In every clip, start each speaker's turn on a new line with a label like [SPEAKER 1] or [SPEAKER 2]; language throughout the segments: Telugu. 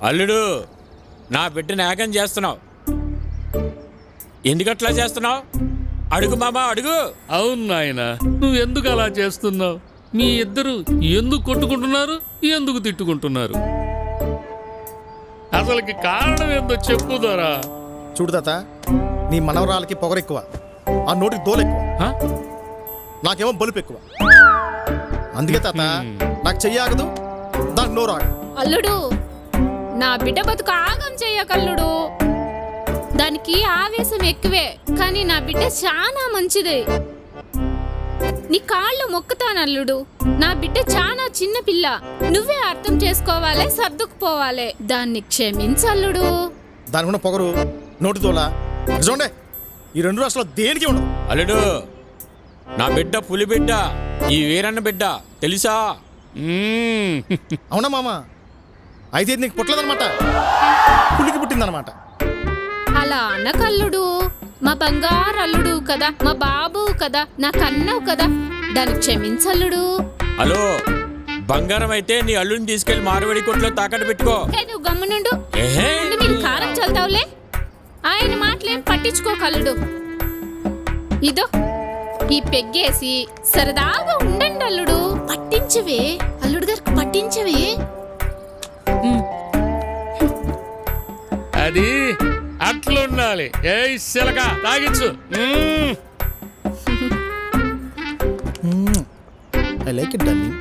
[SPEAKER 1] అల్లుడు నా బిడ్డని ఏకం చేస్తున్నావు. ఎందుకట్లా చేస్తున్నావు? అడుగు మామా అడుగు.
[SPEAKER 2] అవును నాయన నువ్వు ఎందుకు అలా చేస్తున్నావు? మీ ఇద్దరు ఎందుకు కొట్టుకుంటున్నారు? ఎందుకు తిట్టుకుంటున్నారు? అసలుకి కారణం ఏందో చెప్పు దొరా.
[SPEAKER 3] చూడు తాత నీ మనవరాలకి పొగరెక్కువ ఆ నోటికి దోలు ఎక్కువ
[SPEAKER 2] హ?
[SPEAKER 3] నాకేమో బలుపు ఎక్కువ అందుకే తాత నాకు చెయ్యాగదు దానికి నోరు ఆగదు.
[SPEAKER 4] అల్లుడు నా బిడ్డ బతుకు ఆగం చెయ్యకల్లుడు దానికి ఆవేశం ఎక్కువే కానీ నా బిడ్డ చాలా మంచిది. నీ కాళ్ళు మొక్కుతాను అల్లుడు నా బిడ్డ చాలా చిన్న పిల్ల. నువ్వే అర్థం చేసుకోవాలి సర్దుకుపోవాలి. దాన్ని క్షమించల్లుడు.
[SPEAKER 3] దానికి ఉన్న పొగరు నోటి చూడండి ఈ రెండు రాష్ట్రాలు దేనికి ఉండదు?
[SPEAKER 1] అల్లుడు నా బిడ్డ పులి బిడ్డ ఈ వీరన్న బిడ్డ తెలుసా.
[SPEAKER 3] అవునా మామ? అయితే ఇది నీకు పుట్టలేదన్నమాట. పులికి పుట్టిందన్నమాట.
[SPEAKER 4] అలా అనకల్లుడు మా బంగారు అల్లుడు కదా మా బాబు కదా నా కన్నావు కదా దాన్ని క్షమించల్లుడు.
[SPEAKER 1] హలో బంగారం అయితే నీ అల్లుడిని తీసుకెళ్ళి మారువడి కొట్లో తాకట్టు పెట్టుకో.
[SPEAKER 4] ఏ నువ్వు గమ్మునుండు.
[SPEAKER 1] ఏహే.
[SPEAKER 4] మీరు కారం చల్తావులే ఆయన మాటలేం పట్టించుకోకల్లుడు. ఇదో ఈ పెగ్గేసి సరదాగా ఉండండి అల్లుడు పట్టించవే అల్లుడు గారికి పట్టించవే.
[SPEAKER 2] అది అట్లుండాలి. ఏ శిలక తాగించు.
[SPEAKER 3] ఐ లైక్ ఇట్ డార్లింగ్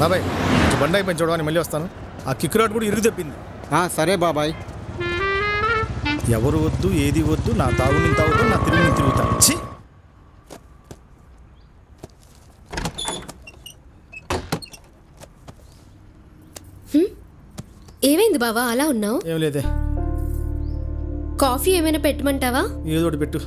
[SPEAKER 3] బాబాయ్ కొంచెం బండి అయిపోయింది చూడమని మళ్ళీ వస్తాను. ఆ కిక్ రాడ్ కూడా ఇరుగు తెప్పింది.
[SPEAKER 5] ఆ, సరే బాబాయ్.
[SPEAKER 3] ఎవరు వద్దు ఏది వద్దు నా తాగు నేను తాగుతా నా తిరిగి నేను తిరుగుతా. ఛీ!
[SPEAKER 6] ఏమైంది బావా అలా ఉన్నావు?
[SPEAKER 3] ఏం లేదే.
[SPEAKER 6] కాఫీ ఏమైనా పెట్టమంటావా?
[SPEAKER 3] ఏదో ఒకటి పెట్టు.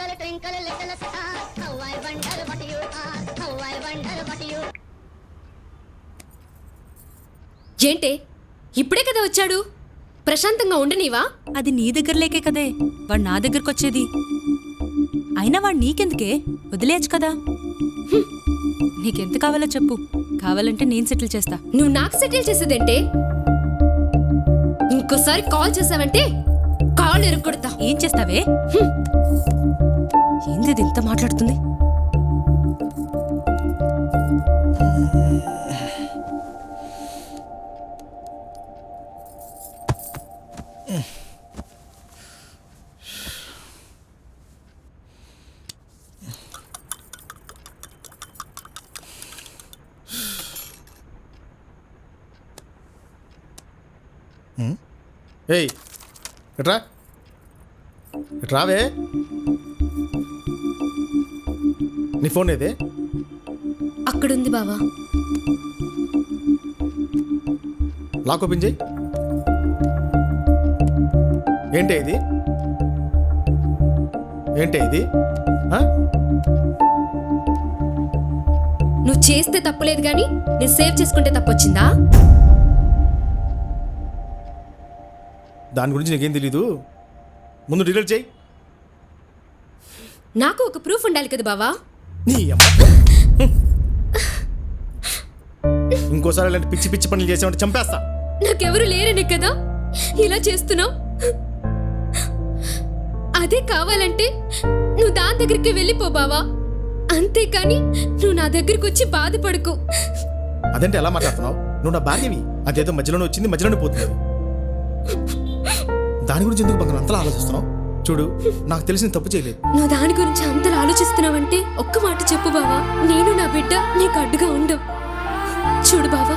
[SPEAKER 7] Twinkle, twinkle, little star, how I wonder what you are, how I wonder what you
[SPEAKER 6] ఏంటే? ఇప్పుడే కదా వచ్చాడు? ప్రశాంతంగా ఉండనివా
[SPEAKER 8] అది నీ దగ్గర లేకే కదే. వాడు నా దగ్గరకు వచ్చేది అయినా వాడు నీకెందుకే? వదిలేయచ్చు కదా. నీకెంత కావాలో చెప్పు. కావాలంటే నేను సెటిల్ చేస్తా.
[SPEAKER 6] నువ్వు నాకు సెటిల్ చేసేదేంటే? ఇంకోసారి కాల్ చేసావంటే కాల్ ఎరుక్కొడతా
[SPEAKER 8] ఏం చేస్తావే. ఏంది ఇది ఇంత మాట్లాడుతుంది?
[SPEAKER 3] ఏయ్ ఎట్రా? ఎట్రావే నీ ఫోన్ ఏదే?
[SPEAKER 6] అక్కడుంది బావా.
[SPEAKER 3] లాక్ ఓపెన్ చేయి. ఏంటే ఇది? ఏంటే ఇది?
[SPEAKER 6] నువ్వు చేస్తే తప్పులేదు కానీ నేను సేవ్ చేసుకుంటే తప్పొచ్చిందా?
[SPEAKER 3] దాని గురించి నీకేం తెలీదు? ముందు డిలీట్ చేయి.
[SPEAKER 6] నాకు ఒక ప్రూఫ్ ఉండాలి కదా బావా?
[SPEAKER 3] నీ అమ్మ. ఇంకోసారి ఇలాంటి పిచ్చి పిచ్చి పనులు చేసామంటే చంపేస్తా.
[SPEAKER 6] నాకెవరు లేరనే కదా ఇలా చేస్తున్నావు? అదే కావాలంటే నువ్వు దాని దగ్గరికి వెళ్ళిపో బావా. అంతేకాని నువ్వు నా దగ్గరికి వచ్చి బాధపడకు.
[SPEAKER 3] అదంటే ఎలా మాట్లాడుతున్నావు? నువ్వు నా భార్యవి. అదేదో మధ్యలోనే వచ్చింది మధ్యలోనే పోతుంది. దాని గురించి ఎందుకు బంగారం అంతలా ఆలోచిస్తున్నావు? చూడు నాకు తెలిసిన తప్పు చేయలేదు.
[SPEAKER 6] నువ్వు దాని గురించి అంతలా ఆలోచిస్తున్నావంటే ఒక్క మాట చెప్పు బావా. నేను నా బిడ్డ నీకు అడ్డుగా ఉండం. చూడు బావా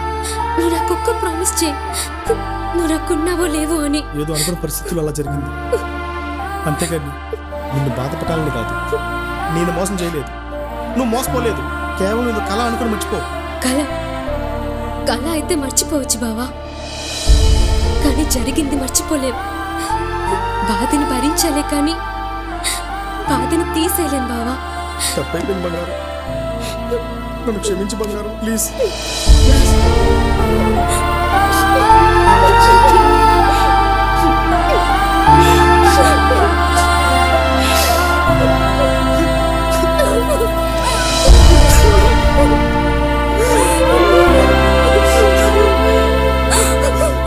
[SPEAKER 6] నువ్వు నాకు ఒక్క ప్రామిస్ చేయి. నువ్వు నాకున్నావో లేవో అని.
[SPEAKER 3] ఏదో అనుకున్న పరిస్థితులు అలా జరిగింది. అంతేగాని నిన్ను బాధపడాలని కాదు. నేను మోసం చేయలేదు. నువ్వు మోసపోలేదు. కేవలం ఇది కళ అనుకుని మర్చిపో.
[SPEAKER 6] కళ కళ అయితే మర్చిపోవచ్చు బావా. కానీ జరిగింది మర్చిపోలేం బాధని భరించాలే కానీ బాధని తీసేయలేం బావా.
[SPEAKER 3] తప్పైపోయింది బంగారం. నన్ను క్షమించి బంగారం ప్లీజ్.